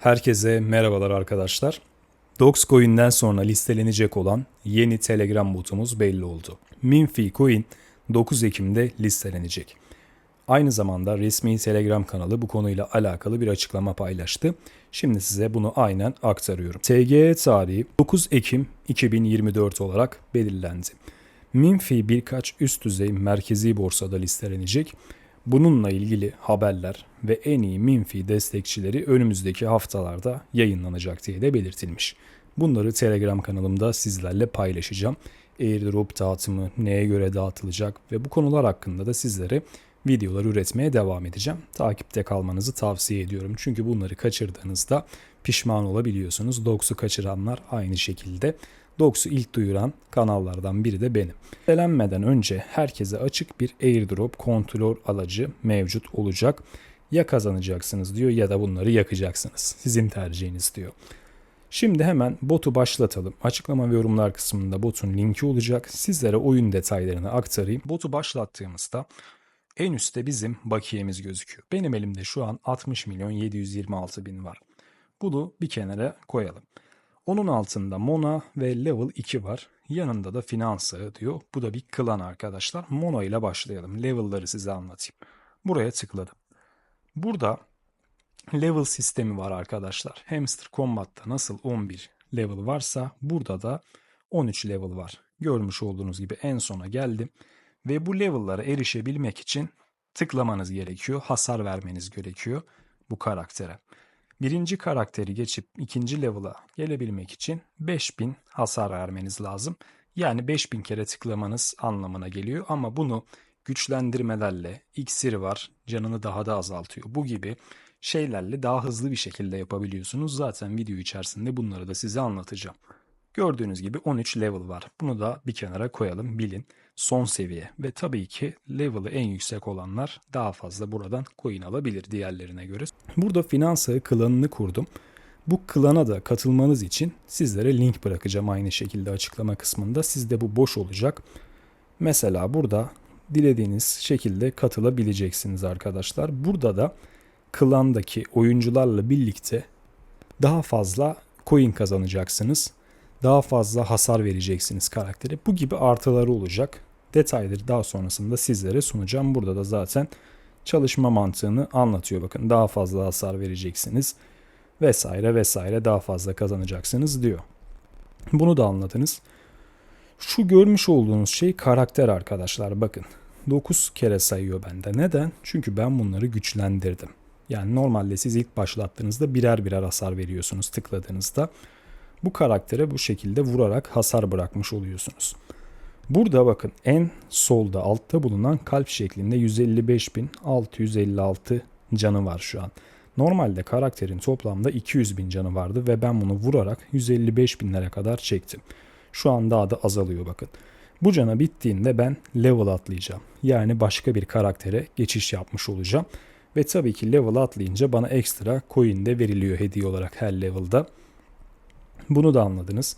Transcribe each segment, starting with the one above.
Herkese merhabalar arkadaşlar. Dogecoin'den sonra listelenecek olan yeni Telegram botumuz belli oldu. Minfi Coin 9 Ekim'de listelenecek. Aynı zamanda resmi Telegram kanalı bu konuyla alakalı bir açıklama paylaştı. Şimdi size bunu aynen aktarıyorum. TGE tarihi 9 Ekim 2024 olarak belirlendi. Minfi birkaç üst düzey merkezi borsada listelenecek. Bununla ilgili haberler ve en iyi Minfi destekçileri önümüzdeki haftalarda yayınlanacak diye de belirtilmiş. Bunları Telegram kanalımda sizlerle paylaşacağım. Airdrop dağıtımı neye göre dağıtılacak ve bu konular hakkında da sizlere videolar üretmeye devam edeceğim. Takipte kalmanızı tavsiye ediyorum. Çünkü bunları kaçırdığınızda pişman olabiliyorsunuz. Dogs'u kaçıranlar aynı şekilde. Dogs'u ilk duyuran kanallardan biri de benim. Selenmeden önce herkese açık bir airdrop kontrol alıcı mevcut olacak. Ya kazanacaksınız diyor ya da bunları yakacaksınız. Sizin tercihiniz diyor. Şimdi hemen botu başlatalım. Açıklama ve yorumlar kısmında botun linki olacak. Sizlere oyun detaylarını aktarayım. Botu başlattığımızda en üstte bizim bakiyemiz gözüküyor. Benim elimde şu an 60 milyon 726 bin var. Bunu bir kenara koyalım. Onun altında Mona ve Level 2 var. Yanında da Finansa diyor. Bu da bir klan arkadaşlar. Mona ile başlayalım. Level'ları size anlatayım. Buraya tıkladım. Burada level sistemi var arkadaşlar. Hamster Combat'ta nasıl 11 level varsa burada da 13 level var. Görmüş olduğunuz gibi en sona geldim. Ve bu level'lara erişebilmek için tıklamanız gerekiyor. Hasar vermeniz gerekiyor bu karaktere. Birinci karakteri geçip ikinci level'a gelebilmek için 5000 hasar vermeniz lazım. Yani 5000 kere tıklamanız anlamına geliyor ama bunu güçlendirmelerle, iksiri var, canını daha da azaltıyor. Bu gibi şeylerle daha hızlı bir şekilde yapabiliyorsunuz. Zaten video içerisinde bunları da size anlatacağım. Gördüğünüz gibi 13 level var. Bunu da bir kenara koyalım bilin. Son seviye ve tabii ki level'ı en yüksek olanlar daha fazla buradan coin alabilir diğerlerine göre. Burada Finansa klanını kurdum. Bu klana da katılmanız için sizlere link bırakacağım aynı şekilde açıklama kısmında. Sizde bu boş olacak. Mesela burada dilediğiniz şekilde katılabileceksiniz arkadaşlar. Burada da klandaki oyuncularla birlikte daha fazla coin kazanacaksınız daha fazla hasar vereceksiniz karaktere. Bu gibi artıları olacak. Detayları daha sonrasında sizlere sunacağım. Burada da zaten çalışma mantığını anlatıyor. Bakın daha fazla hasar vereceksiniz vesaire vesaire daha fazla kazanacaksınız diyor. Bunu da anladınız. Şu görmüş olduğunuz şey karakter arkadaşlar bakın. 9 kere sayıyor bende. Neden? Çünkü ben bunları güçlendirdim. Yani normalde siz ilk başlattığınızda birer birer hasar veriyorsunuz tıkladığınızda. Bu karaktere bu şekilde vurarak hasar bırakmış oluyorsunuz. Burada bakın en solda altta bulunan kalp şeklinde 155.656 canı var şu an. Normalde karakterin toplamda 200.000 canı vardı ve ben bunu vurarak 155.000'lere kadar çektim. Şu an daha da azalıyor bakın. Bu cana bittiğinde ben level atlayacağım. Yani başka bir karaktere geçiş yapmış olacağım. Ve tabii ki level atlayınca bana ekstra coin de veriliyor hediye olarak her level'da. Bunu da anladınız.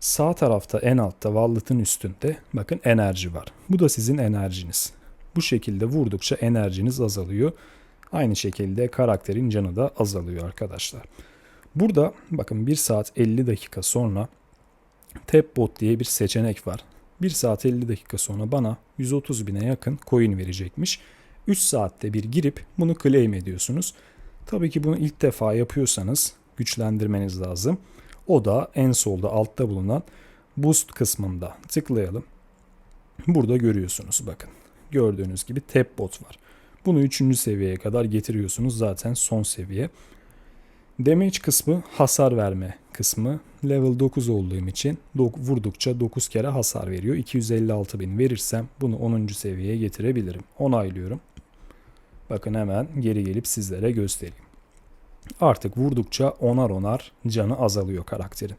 Sağ tarafta en altta wallet'ın üstünde bakın enerji var. Bu da sizin enerjiniz. Bu şekilde vurdukça enerjiniz azalıyor. Aynı şekilde karakterin canı da azalıyor arkadaşlar. Burada bakın 1 saat 50 dakika sonra Tap Bot diye bir seçenek var. 1 saat 50 dakika sonra bana 130 bine yakın coin verecekmiş. 3 saatte bir girip bunu claim ediyorsunuz. Tabii ki bunu ilk defa yapıyorsanız güçlendirmeniz lazım. O da en solda altta bulunan boost kısmında tıklayalım. Burada görüyorsunuz bakın. Gördüğünüz gibi tap bot var. Bunu 3. seviyeye kadar getiriyorsunuz zaten son seviye. Damage kısmı hasar verme kısmı. Level 9 olduğum için vurdukça 9 kere hasar veriyor. 256 bin verirsem bunu 10. seviyeye getirebilirim. Onaylıyorum. Bakın hemen geri gelip sizlere göstereyim artık vurdukça onar onar canı azalıyor karakterin.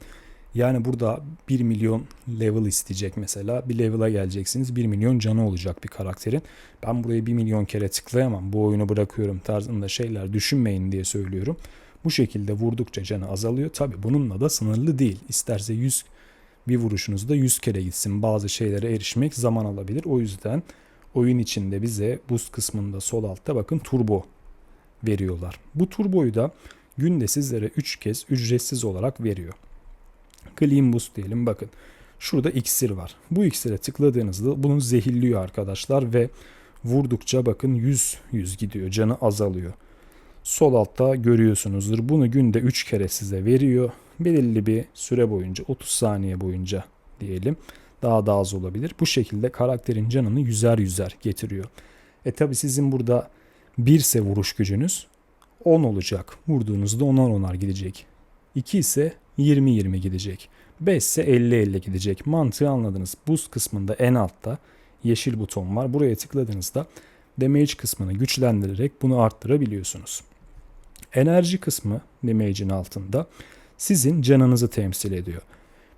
Yani burada 1 milyon level isteyecek mesela. Bir level'a geleceksiniz. 1 milyon canı olacak bir karakterin. Ben buraya 1 milyon kere tıklayamam. Bu oyunu bırakıyorum tarzında şeyler düşünmeyin diye söylüyorum. Bu şekilde vurdukça canı azalıyor. Tabi bununla da sınırlı değil. İsterse 100 bir vuruşunuzda 100 kere gitsin. Bazı şeylere erişmek zaman alabilir. O yüzden oyun içinde bize boost kısmında sol altta bakın turbo veriyorlar. Bu turboyu da günde sizlere 3 kez ücretsiz olarak veriyor. Clean Boost diyelim bakın. Şurada iksir var. Bu iksire tıkladığınızda bunu zehirliyor arkadaşlar ve vurdukça bakın 100 100 gidiyor. Canı azalıyor. Sol altta görüyorsunuzdur. Bunu günde 3 kere size veriyor. Belirli bir süre boyunca 30 saniye boyunca diyelim. Daha da az olabilir. Bu şekilde karakterin canını yüzer yüzer getiriyor. E tabi sizin burada 1 ise vuruş gücünüz 10 olacak. Vurduğunuzda 10'ar 10'ar gidecek. 2 ise 20-20 gidecek. 5 ise 50-50 gidecek. Mantığı anladınız. Boost kısmında en altta yeşil buton var. Buraya tıkladığınızda damage kısmını güçlendirerek bunu arttırabiliyorsunuz. Enerji kısmı damage'in altında sizin canınızı temsil ediyor.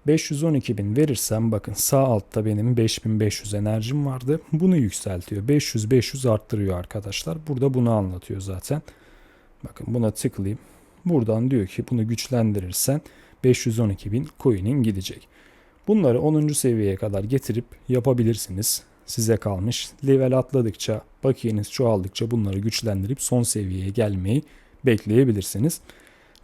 512 bin verirsem bakın sağ altta benim 5500 enerjim vardı. Bunu yükseltiyor. 500-500 arttırıyor arkadaşlar. Burada bunu anlatıyor zaten. Bakın buna tıklayayım. Buradan diyor ki bunu güçlendirirsen 512 bin coin'in gidecek. Bunları 10. seviyeye kadar getirip yapabilirsiniz. Size kalmış. Level atladıkça, bakiyeniz çoğaldıkça bunları güçlendirip son seviyeye gelmeyi bekleyebilirsiniz.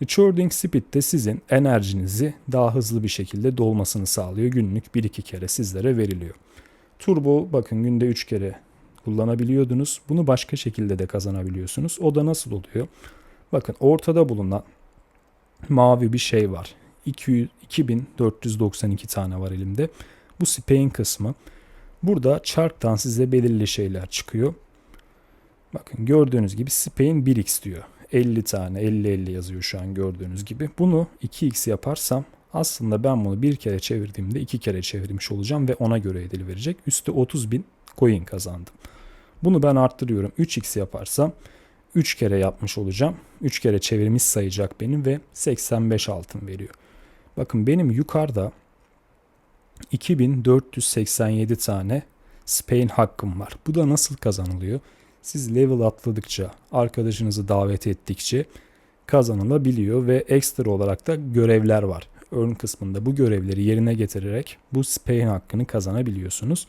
Recording Speed de sizin enerjinizi daha hızlı bir şekilde dolmasını sağlıyor. Günlük 1-2 kere sizlere veriliyor. Turbo bakın günde 3 kere kullanabiliyordunuz. Bunu başka şekilde de kazanabiliyorsunuz. O da nasıl oluyor? Bakın ortada bulunan mavi bir şey var. 200, 2492 tane var elimde. Bu Spain kısmı. Burada çarktan size belirli şeyler çıkıyor. Bakın gördüğünüz gibi Spain 1x diyor. 50 tane 50-50 yazıyor şu an gördüğünüz gibi. Bunu 2x yaparsam aslında ben bunu bir kere çevirdiğimde iki kere çevirmiş olacağım ve ona göre ödül verecek. Üstü 30 bin coin kazandım. Bunu ben arttırıyorum. 3x yaparsam 3 kere yapmış olacağım. 3 kere çevirmiş sayacak benim ve 85 altın veriyor. Bakın benim yukarıda 2487 tane Spain hakkım var. Bu da nasıl kazanılıyor? Siz level atladıkça, arkadaşınızı davet ettikçe kazanılabiliyor ve ekstra olarak da görevler var. Earn kısmında bu görevleri yerine getirerek bu Spain hakkını kazanabiliyorsunuz.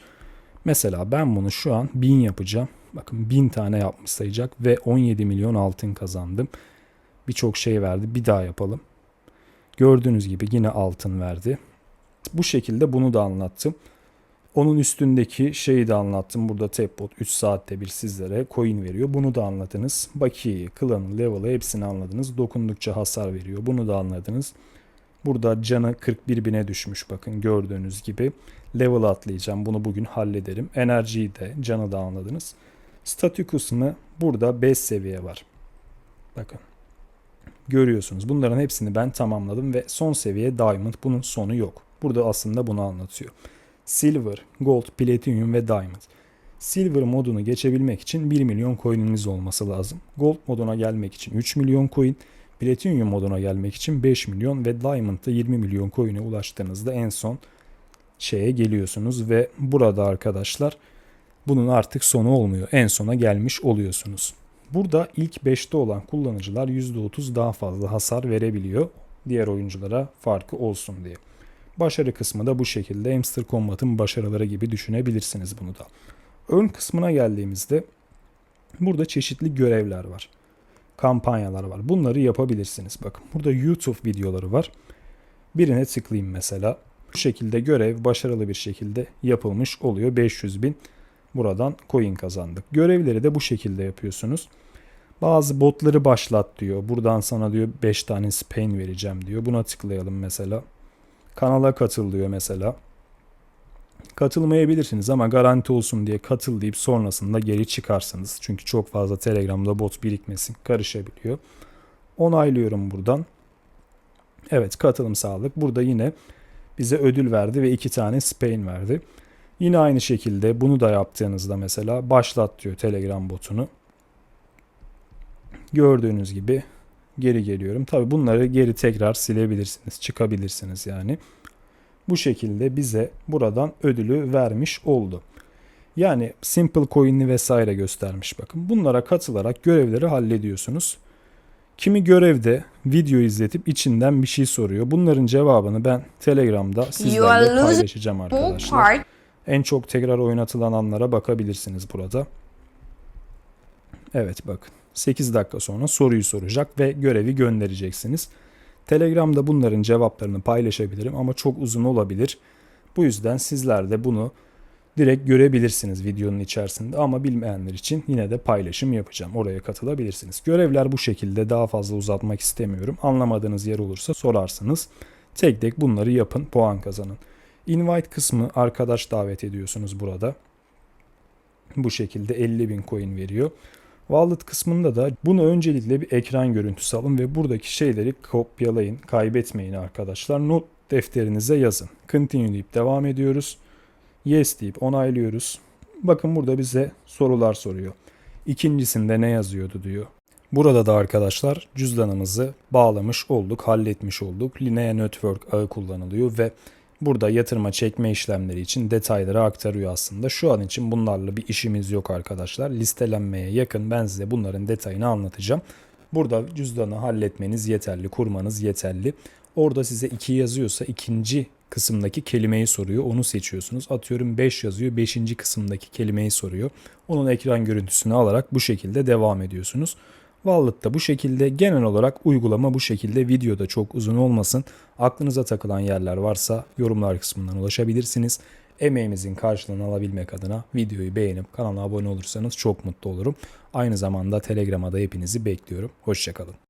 Mesela ben bunu şu an 1000 yapacağım. Bakın 1000 tane yapmış sayacak ve 17 milyon altın kazandım. Birçok şey verdi. Bir daha yapalım. Gördüğünüz gibi yine altın verdi. Bu şekilde bunu da anlattım. Onun üstündeki şeyi de anlattım. Burada Tapbot 3 saatte bir sizlere coin veriyor. Bunu da anladınız. Bakiyeyi, klanı, level'ı hepsini anladınız. Dokundukça hasar veriyor. Bunu da anladınız. Burada canı 41 bine düşmüş bakın gördüğünüz gibi. Level atlayacağım. Bunu bugün hallederim. Enerjiyi de canı da anladınız. Statü kısmı burada 5 seviye var. Bakın. Görüyorsunuz. Bunların hepsini ben tamamladım ve son seviye Diamond. Bunun sonu yok. Burada aslında bunu anlatıyor. Silver, Gold, Platinum ve Diamond. Silver modunu geçebilmek için 1 milyon coin'iniz olması lazım. Gold moduna gelmek için 3 milyon coin, Platinum moduna gelmek için 5 milyon ve Diamond'da 20 milyon coin'e ulaştığınızda en son şeye geliyorsunuz ve burada arkadaşlar bunun artık sonu olmuyor. En sona gelmiş oluyorsunuz. Burada ilk 5'te olan kullanıcılar %30 daha fazla hasar verebiliyor. Diğer oyunculara farkı olsun diye. Başarı kısmı da bu şekilde Hamster Combat'ın başarıları gibi düşünebilirsiniz bunu da. Ön kısmına geldiğimizde burada çeşitli görevler var. Kampanyalar var. Bunları yapabilirsiniz. Bakın burada YouTube videoları var. Birine tıklayayım mesela. Bu şekilde görev başarılı bir şekilde yapılmış oluyor. 500 bin buradan coin kazandık. Görevleri de bu şekilde yapıyorsunuz. Bazı botları başlat diyor. Buradan sana diyor 5 tane Spain vereceğim diyor. Buna tıklayalım mesela. Kanala katıl diyor mesela. Katılmayabilirsiniz ama garanti olsun diye katıl deyip sonrasında geri çıkarsınız. Çünkü çok fazla Telegram'da bot birikmesin, karışabiliyor. Onaylıyorum buradan. Evet katılım sağladık. Burada yine bize ödül verdi ve iki tane Spain verdi. Yine aynı şekilde bunu da yaptığınızda mesela başlat diyor Telegram botunu. Gördüğünüz gibi geri geliyorum. Tabi bunları geri tekrar silebilirsiniz, çıkabilirsiniz yani. Bu şekilde bize buradan ödülü vermiş oldu. Yani Simple Coin'i vesaire göstermiş bakın. Bunlara katılarak görevleri hallediyorsunuz. Kimi görevde video izletip içinden bir şey soruyor. Bunların cevabını ben Telegram'da sizlerle paylaşacağım arkadaşlar. En çok tekrar oynatılan anlara bakabilirsiniz burada. Evet bakın. 8 dakika sonra soruyu soracak ve görevi göndereceksiniz. Telegram'da bunların cevaplarını paylaşabilirim ama çok uzun olabilir. Bu yüzden sizler de bunu direkt görebilirsiniz videonun içerisinde ama bilmeyenler için yine de paylaşım yapacağım. Oraya katılabilirsiniz. Görevler bu şekilde daha fazla uzatmak istemiyorum. Anlamadığınız yer olursa sorarsınız. Tek tek bunları yapın, puan kazanın. Invite kısmı arkadaş davet ediyorsunuz burada. Bu şekilde 50 bin coin veriyor. Wallet kısmında da bunu öncelikle bir ekran görüntüsü alın ve buradaki şeyleri kopyalayın, kaybetmeyin arkadaşlar. Not defterinize yazın. Continue deyip devam ediyoruz. Yes deyip onaylıyoruz. Bakın burada bize sorular soruyor. İkincisinde ne yazıyordu diyor. Burada da arkadaşlar cüzdanımızı bağlamış olduk, halletmiş olduk. Linea Network ağı kullanılıyor ve burada yatırma çekme işlemleri için detayları aktarıyor aslında. Şu an için bunlarla bir işimiz yok arkadaşlar. Listelenmeye yakın ben size bunların detayını anlatacağım. Burada cüzdanı halletmeniz yeterli, kurmanız yeterli. Orada size 2 yazıyorsa ikinci kısımdaki kelimeyi soruyor. Onu seçiyorsunuz. Atıyorum 5 yazıyor. 5. kısımdaki kelimeyi soruyor. Onun ekran görüntüsünü alarak bu şekilde devam ediyorsunuz. Wallet'ta bu şekilde genel olarak uygulama bu şekilde videoda çok uzun olmasın. Aklınıza takılan yerler varsa yorumlar kısmından ulaşabilirsiniz. Emeğimizin karşılığını alabilmek adına videoyu beğenip kanala abone olursanız çok mutlu olurum. Aynı zamanda Telegram'a da hepinizi bekliyorum. Hoşçakalın.